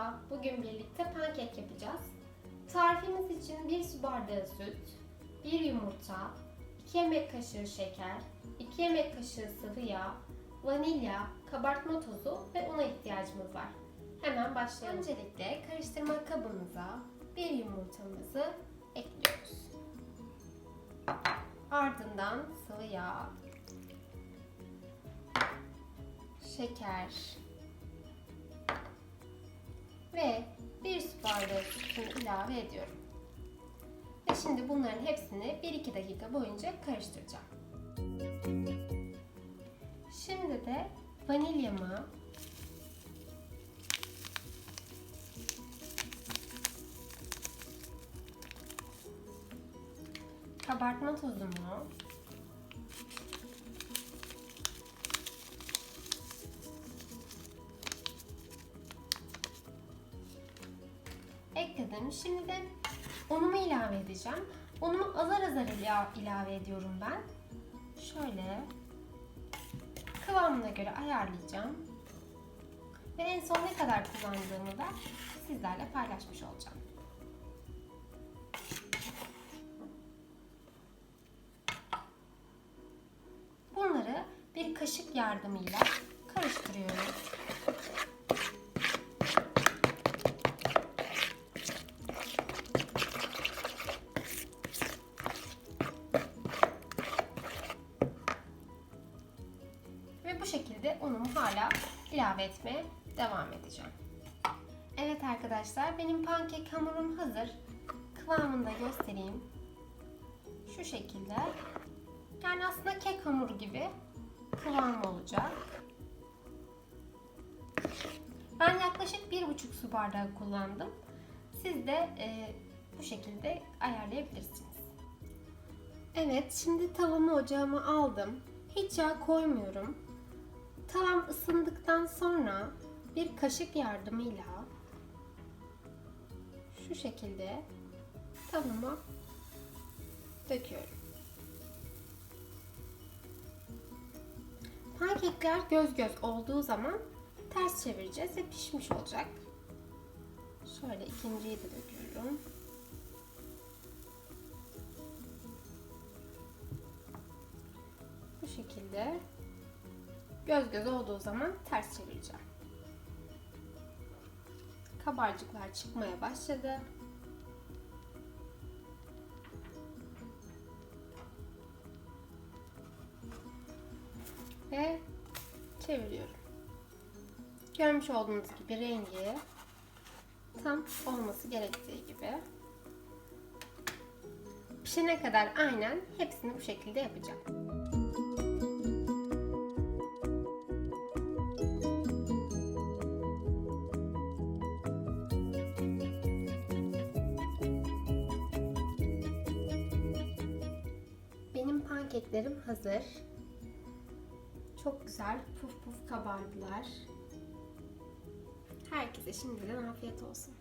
Merhaba, bugün birlikte pankek yapacağız. Tarifimiz için 1 su bardağı süt, 1 yumurta, 2 yemek kaşığı şeker, 2 yemek kaşığı sıvı yağ, vanilya, kabartma tozu ve una ihtiyacımız var. Hemen başlayalım. Öncelikle karıştırma kabımıza 1 yumurtamızı ekliyoruz. Ardından sıvı yağ, şeker, ve bir su bardağı sütünü ilave ediyorum. Ve şimdi bunların hepsini 1-2 dakika boyunca karıştıracağım. Şimdi de vanilyamı kabartma tozumu ekledim. Şimdi de unumu ilave edeceğim. Unumu azar azar ila- ilave ediyorum ben. Şöyle kıvamına göre ayarlayacağım. Ve en son ne kadar kullandığımı da sizlerle paylaşmış olacağım. Bunları bir kaşık yardımıyla karıştırıyorum. Bu şekilde unumu hala ilave etmeye devam edeceğim. Evet arkadaşlar benim pankek hamurum hazır. Kıvamını da göstereyim. Şu şekilde. Yani aslında kek hamuru gibi kıvam olacak. Ben yaklaşık bir buçuk su bardağı kullandım. Siz de e, bu şekilde ayarlayabilirsiniz. Evet, şimdi tavamı ocağıma aldım. Hiç yağ koymuyorum. Tavam ısındıktan sonra bir kaşık yardımıyla şu şekilde tavama döküyorum. Pankekler göz göz olduğu zaman ters çevireceğiz ve pişmiş olacak. Şöyle ikinciyi de döküyorum. Bu şekilde göz göz olduğu zaman ters çevireceğim. Kabarcıklar çıkmaya başladı. Ve çeviriyorum. Görmüş olduğunuz gibi rengi tam olması gerektiği gibi. Pişene kadar aynen hepsini bu şekilde yapacağım. Pankeklerim hazır. Çok güzel puf puf kabardılar. Herkese şimdiden afiyet olsun.